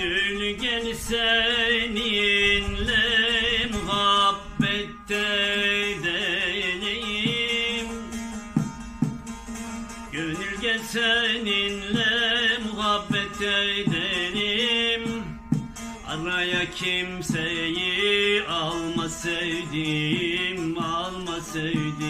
Gönül gel seninle muhabbette edelim Gönül gel seninle muhabbet edelim Araya kimseyi alma sevdiğim, alma sevdiğim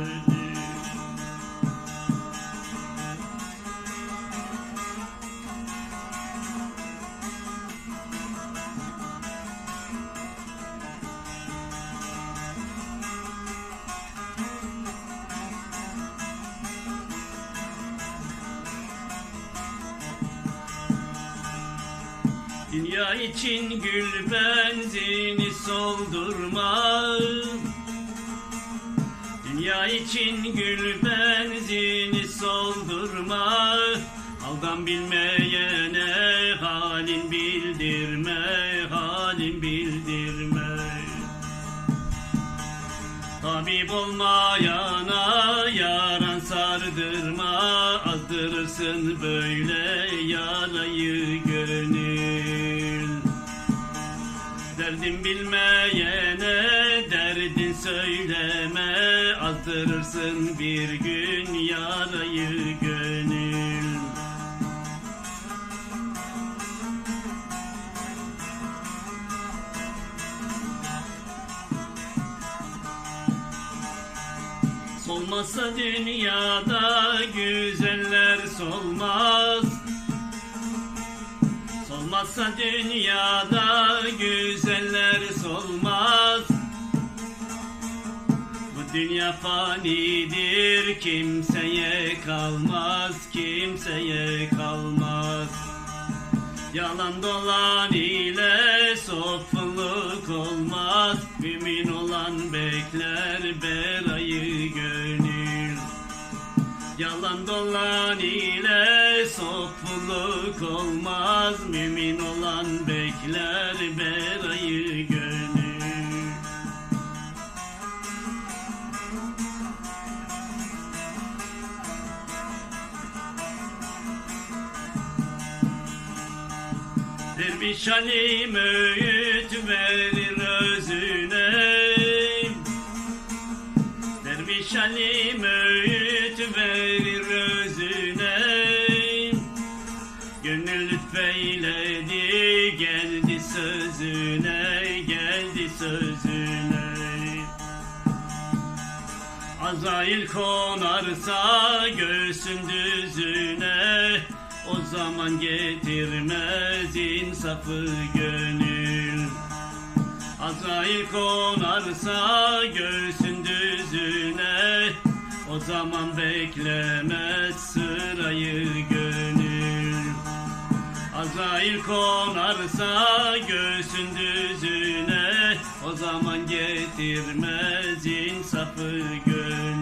Dünya için gül benzini soldurma. Dünya için gül benzini soldurma. Aldan bilmeyene halin bildirme Halin bildirme. Tabip olmayana yaran sardırma. Azdırırsın böyle yarayı Derdin bilmeyene derdin söyleme. Azdırırsın bir gün yarayı gönül. Solmazsa dünyada güzeller solmaz. Solmazsa dünyada dünya fanidir kimseye kalmaz Kimseye kalmaz. Yalan dolan ile sofluk olmaz. Mümin olan bekler berayı gönül. Yalan dolan ile sofluk olmaz. Mümin olan bekler berayı Derviş alim öğüt özüne. Derviş alim öğüt verir özüne. Gönül lütfeyledi geldi sözüne Geldi sözüne. Azrail konarsa göğsün düzüne O zaman getirmez insafı gönül. Azrail konarsa göğsün düzüne O zaman beklemez sırayı gönül. Azrail konarsa göğsün düzüne O zaman getirmez insafı gönül